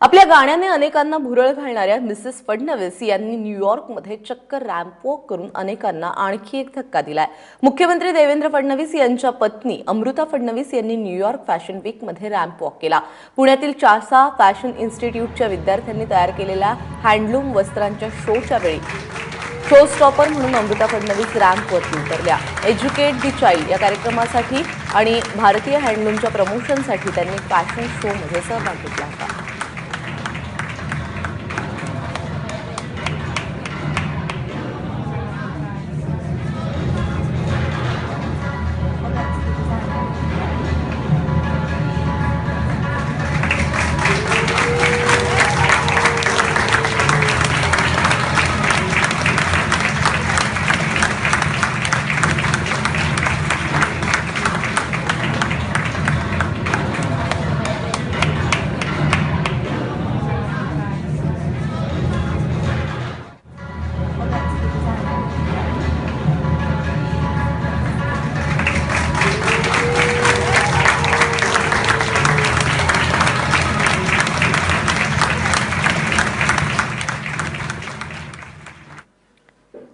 आपल्या गाण्याने अनेकांना भुरळ घालणाऱ्या मिसेस फडणवीस यांनी न्यूयॉर्कमध्ये चक्क रॅम्प वॉक करून अनेकांना आणखी एक धक्का दिलाय. मुख्यमंत्री देवेंद्र फडणवीस यांच्या पत्नी अमृता फडणवीस यांनी न्यूयॉर्क फॅशन वीकमध्ये रॅम्प वॉक केला. पुण्यातील चासा फॅशन इन्स्टिट्यूटच्या विद्यार्थ्यांनी तयार केलेल्या हँडलूम वस्त्रांच्या शोच्या वेळी शो स्टॉपर म्हणून अमृता फडणवीस रॅम्पवरती उतरल्या. एज्युकेट दी चाइल्ड या कार्यक्रमासाठी आणि भारतीय हँडलूमच्या प्रमोशनसाठी त्यांनी फॅशन शोमध्ये सहभाग घेतला होता.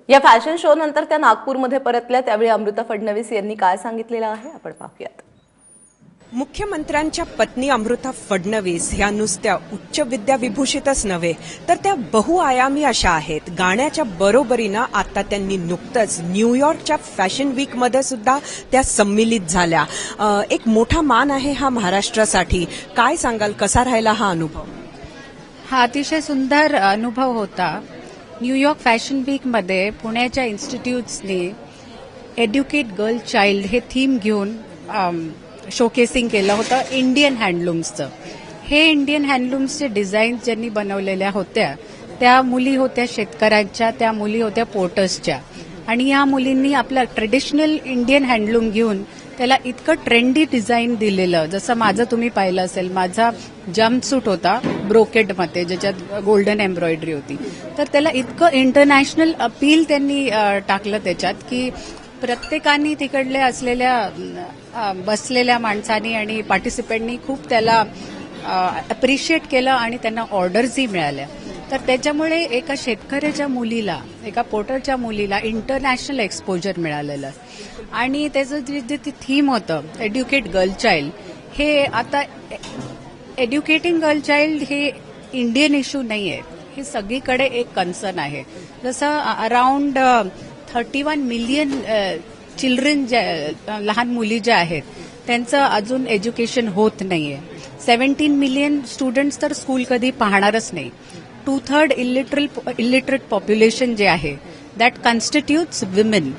या फॅशन शो नंतर त्या नागपूरमध्ये परतल्या त्यावेळी अमृता फडणवीस यांनी काय सांगितलेलं आहे? आपण पाहूयात. मुख्यमंत्र्यांच्या पत्नी अमृता फडणवीस ह्या नुसत्या उच्च विद्याविभूषितच नव्हे तर त्या बहुआयामी अशा आहेत. गाण्याच्या बरोबरीनं आता त्यांनी नुकतंच न्यूयॉर्कच्या फॅशन वीकमध्ये सुद्धा त्या सम्मिलित झाल्या. एक मोठा मान आहे हा महाराष्ट्रासाठी. काय सांगाल? कसा राहिला हा अनुभव? हा अतिशय सुंदर अनुभव होता. न्यूयॉर्क फॅशन वीकमध्ये पुण्याच्या इन्स्टिट्यूट्सने एड्युकेट गर्ल चाइल्ड हे थीम घेऊन शोकेसिंग केलं होतं इंडियन हँडलूम्सचं. हे इंडियन हँडलूम्सचे डिझाईन्स ज्यांनी बनवलेल्या होत्या त्या मुली होत्या शेतकऱ्यांच्या त्या मुली होत्या पोर्टर्सच्या आणि या मुलींनी आपलं ट्रेडिशनल इंडियन हँडलूम घेऊन त्याला इतकं ट्रेंडी डिझाईन दिलेलं जसं माझं तुम्ही पाहिलं असेल माझा जम्पसूट होता ब्रोकेटमध्ये ज्याच्यात गोल्डन एम्ब्रॉयडरी होती. तर त्याला इतकं इंटरनॅशनल अपील त्यांनी टाकलं त्याच्यात की प्रत्येकाने तिकडले असलेल्या बसलेल्या माणसांनी आणि पार्टिसिपेंटनी खूप त्याला अप्रिशिएट केलं आणि त्यांना ऑर्डर्सही मिळाल्या. तर त्याच्यामुळे एका शेतकऱ्याच्या मुलीला एका पोर्टरच्या मुलीला इंटरनॅशनल एक्सपोजर मिळालेलं. आणि त्याचं जे जे ते थीम होतं एड्युकेट गर्ल चाइल्ड हे आता एड्युकेटिंग गर्ल चाइल्ड हे इंडियन इश्यू नाही आहे हे सगळीकडे एक कन्सर्न आहे. जसं around thirty one million children ज्या लहान मुली ज्या आहेत त्यांचं अजून एज्युकेशन होत नाहीये. सेव्हन्टीन मिलियन स्टुडंट्स तर स्कूल कधी पाहणारच नाही. Two third illiteral illiterate population जे आहे दॅट कॉन्स्टिट्यूट्स विमेन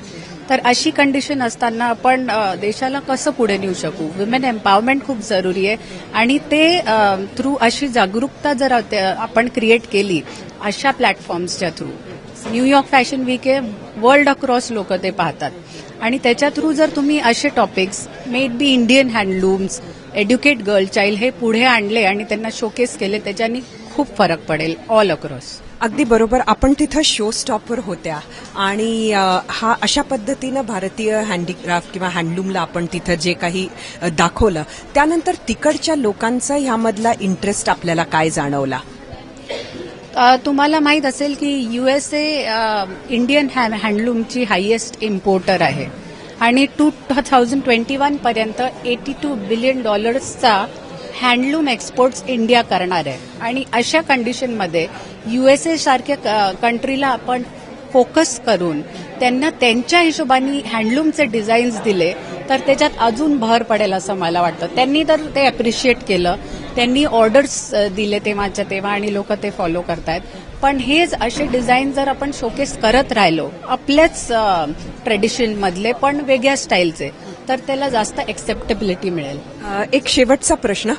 तर अशी कंडिशन असताना आपण देशाला कसं पुढे नेऊ शकू? विमेन एम्पॉवरमेंट खूप जरुरी आहे. आणि ते थ्रू अशी जागरूकता जर त्या- आपण क्रिएट केली अशा प्लॅटफॉर्म्सच्या through New York fashion week आहे वर्ल्ड अक्रॉस लोक ते पाहतात. आणि त्याच्या थ्रू जर तुम्ही असे topics made by Indian handlooms educate girl child हे पुढे आणले आणि त्यांना शोकेस केले त्याच्यानी खूप फरक पडेल ऑल अक्रॉस अगदी बरोबर. आपण तिथं शो स्टॉपवर होत्या. आणि हा अशा पद्धतीनं भारतीय हँडीक्राफ्ट किंवा हँडलूमला आपण तिथं जे काही दाखवलं त्यानंतर तिकडच्या लोकांचा ह्यामधला इंटरेस्ट आपल्याला काय जाणवला? तुम्हाला माहीत असेल की युएसए इंडियन हॅ- हँडलूमची हायेस्ट इम्पोर्टर आहे. आणि टू थाउजंड ट्वेंटी वन पर्यंत एटी टू बिलियन डॉलर्सचा हँडलूम एक्सपोर्ट्स इंडिया करणार आहे. आणि अशा कंडिशनमध्ये युएसए सारख्या कंट्रीला आपण फोकस करून त्यांना त्यांच्या हिशोबाने हँडलूमचे डिझाईन्स दिले तर त्याच्यात अजून भर पडेल असं मला वाटतं. त्यांनी तर ते अप्रिशिएट केलं. त्यांनी ऑर्डर्स दिले तेव्हाच्या तेव्हा आणि लोक ते फॉलो करतायत. पण हेच असे डिझाईन जर आपण शोकेस करत राहिलो आपल्याच ट्रेडिशनमधले पण वेगळ्या स्टाईलचे तर त्याला जास्त एक्सेप्टेबिलिटी मिळेल. एक शेवटचा प्रश्न.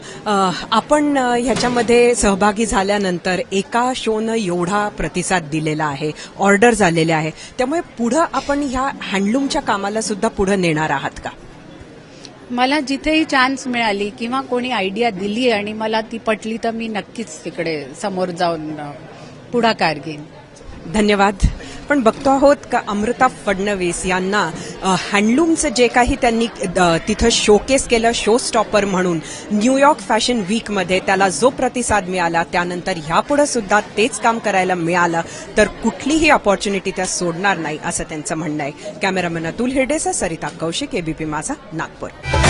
आपण ह्याच्यामध्ये सहभागी झाल्यानंतर एका शोनं एवढा प्रतिसाद दिलेला आहे ऑर्डर झालेले आहे. त्यामुळे पुढं आपण ह्या हँडलूमच्या कामाला सुद्धा पुढं नेणार आहात का? मला जिथेही चान्स मिळाली किंवा कोणी आयडिया दिली आणि मला ती पटली तर मी नक्कीच तिकडे समोर जाऊन पुढाकार घेईन. धन्यवाद. पण बघतो आहोत का अमृता फडणवीस यांना हँडलूमचं जे काही त्यांनी तिथं शोकेस केलं शो स्टॉपर म्हणून न्यूयॉर्क फॅशन वीकमध्ये त्याला जो प्रतिसाद मिळाला त्यानंतर ह्यापुढे सुद्धा तेच काम करायला मिळालं तर कुठलीही ऑपॉर्च्युनिटी त्या सोडणार नाही असं त्यांचं म्हणणं आहे. Cameraman Atul हिरडेसा Sarita Kaushik ABP Majha Nagpur.